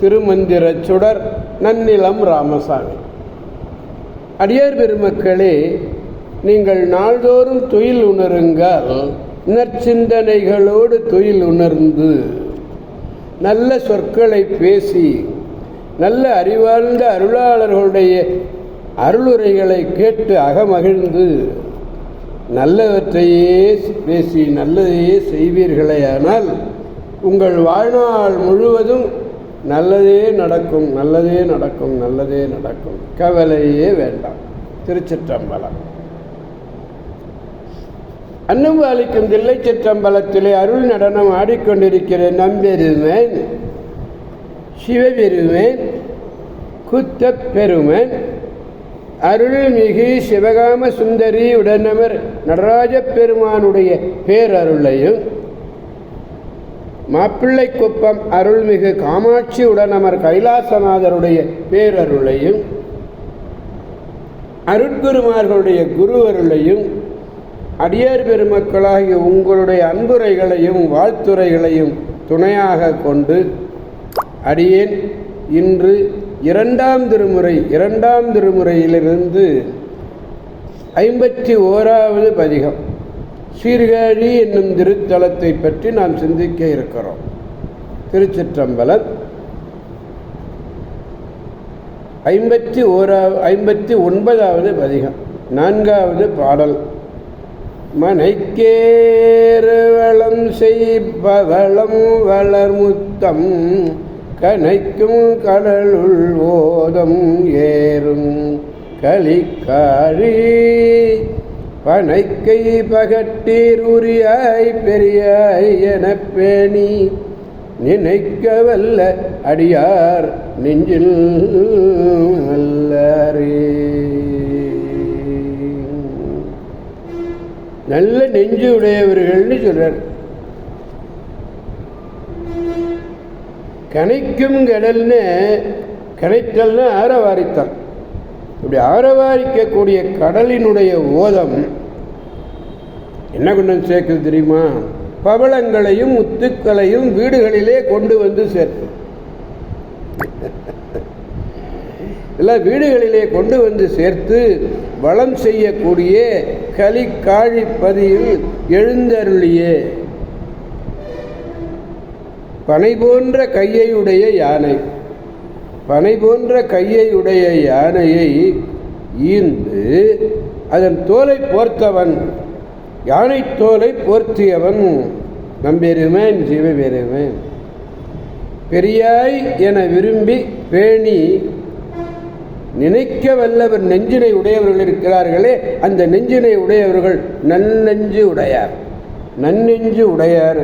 திருமந்திர சுடர் நன்னிலம் ராமசாமி. அடியார் பெருமக்களே நீங்கள் நாள்தோறும் துயில் உணருங்கள். நற்சிந்தனைகளோடு துயில் உணர்ந்து நல்ல சொற்களை பேசி நல்ல அறிவார்ந்த அருளாளர்களுடைய அருளுரைகளை கேட்டு அகமகிழ்ந்து நல்லவற்றையே பேசி நல்லதையே செய்வீர்களே ஆனால் உங்கள் வாழ்நாள் முழுவதும் நல்லதே நடக்கும் நல்லதே நடக்கும் நல்லதே நடக்கும். கவலையே வேண்டாம். திருச்சிற்றம்பலம். அன்னம் அளிக்கும் தில்லை சிற்றம்பலத்திலே அருள் நடனம் ஆடிக்கொண்டிருக்கிற நம்பெருமன் சிவபெருமன் குத்தப்பெருமன் அருள்மிகு சிவகாம சுந்தரி உடனமர் நடராஜ பெருமானுடைய பேரருளையும் மாப்பிள்ளை குப்பம் அருள்மிகு காமாட்சி உடனமர் கைலாசநாதருடைய பேரருளையும் அருட்குருமார்களுடைய குருவருளையும் அடியார் பெருமக்களாகிய உங்களுடைய அன்புரைகளையும் வாழ்த்துரைகளையும் துணையாக கொண்டு அடியேன் இன்று இரண்டாம் திருமுறை இரண்டாம் திருமுறையிலிருந்து ஐம்பத்தி ஓராவது பதிகம். சீர்காழி என்னும் திருத்தலத்தை பற்றி நாம் சிந்திக்க இருக்கிறோம். திருச்சிற்றம்பலம் ஐம்பத்தி ஓராவது ஐம்பத்தி ஒன்பதாவது பதிகம். நான்காவது பாடல். மனைக்கேறுவளம் செய்பவளம் வளர்முத்தம் கனைக்கும் கடலுள் ஓதம் ஏறும் களிக்காழி பனைக்கை பகட்டீர் உரியாய் பெரியாய் எனப் பேணி நினைக்க வல்ல அடியார் நெஞ்சில் நல்லரே நல்ல நெஞ்சு உடையவர்கள்னு சொல்றார். கனைக்கும் கடல்னு கனைத்தல்னு ஆரவாரித்தான். இப்படி ஆரவாரிக்கக்கூடிய கடலினுடைய ஓதம் என்ன கொண்டு சேர்க்குது தெரியுமா? பவளங்களையும் முத்துக்களையும் வீடுகளிலே கொண்டு வந்து சேர்க்கும். எல்லாம் வீடுகளிலே கொண்டு வந்து சேர்த்து வளம் செய்யக்கூடிய கலிக்காழி பதியில் எழுந்தருளியே. பனை போன்ற கையையுடைய யானை. பனை போன்ற கையை உடைய யானையை ஈந்து அதன் தோலை போர்த்தவன் யானை தோலை போர்த்தியவன். நம்பெருமேன் சிவபெருமேன் பெரியாய் என விரும்பி பேணி நினைக்க வல்லவர் நெஞ்சினை உடையவர்கள் இருக்கிறார்களே அந்த நெஞ்சினை உடையவர்கள் நன்னெஞ்சு உடையார். நன்னெஞ்சு உடையார்.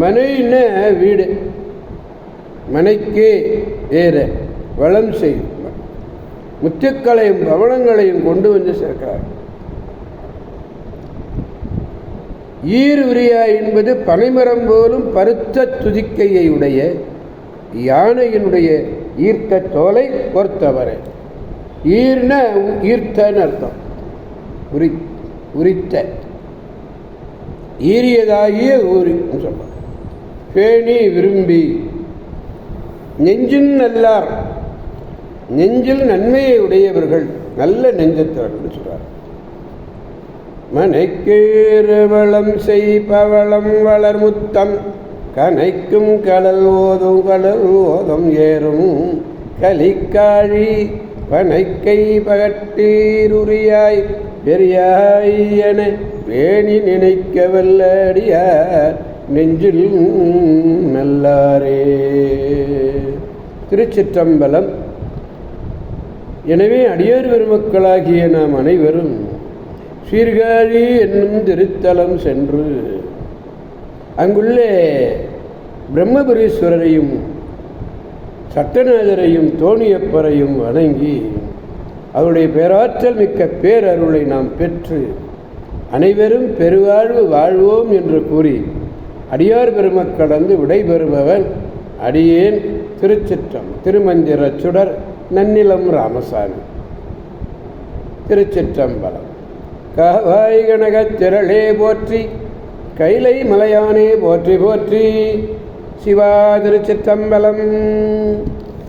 மனைன வீடு மனைக்கே ஏற வளம் செய்யும் முத்துக்களையும் பவனங்களையும் கொண்டு வந்து சேர்க்கிறார். ஈர் உரியா என்பது பனைமரம் போலும் பருத்த துதிக்கையை உடைய யானையினுடைய ஈர்த்த தோலை பொறுத்தவரை. ஈர்ன ஈர்த்தன்னு அர்த்தம். உரி உரித்த. ஈரியதாகிய ஊரி சொல்ல பேணி விரும்பி நெஞ்சின் நல்லார். நெஞ்சில் நன்மையை உடையவர்கள் நல்ல நெஞ்சத்தார்கள் சொல்றார். மனைக்கேறுவளம் செய்பவளம் செய் பவளம் கனைக்கும் கடல் ஓதும் கடல் ஓதம் ஏறும். கலிக்காழி பனைக்கை பகட்டீருரியாய் பெரியாய் என வேணி நினைக்க வல்லடியார் நெஞ்சில் மெல்லாரே. திருச்சிற்றம்பலம். எனவே அடியார் பெருமக்களாகிய நாம் அனைவரும் சீர்காழி என்னும் திருத்தலம் சென்று அங்குள்ளே பிரம்மபுரீஸ்வரரையும் சட்டநாதரையும் தோணியப்பரையும் வணங்கி அவருடைய பேராற்றல் மிக்க பேரருளை நாம் பெற்று அனைவரும் பெருவாழ்வு வாழ்வோம் என்று கூறி அடியார் பெருமக்கடந்து விடைபெறுபவன் அடியேன் திருச்சிற்றம் திருமந்திர சுடர் நன்னிலம் ராமசாமி. திருச்சிற்றம்பலம். காவாய் கனகத் திரளே போற்றி கைலை மலையானே போற்றி போற்றி சிவா திருச்சிற்றம்பலம்.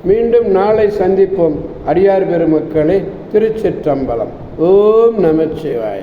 மீண்டும் நாளை சந்திப்போம் அடியார் பெருமக்களே திருச்சிற்றம்பலம். ஓம் நமச்சிவாய.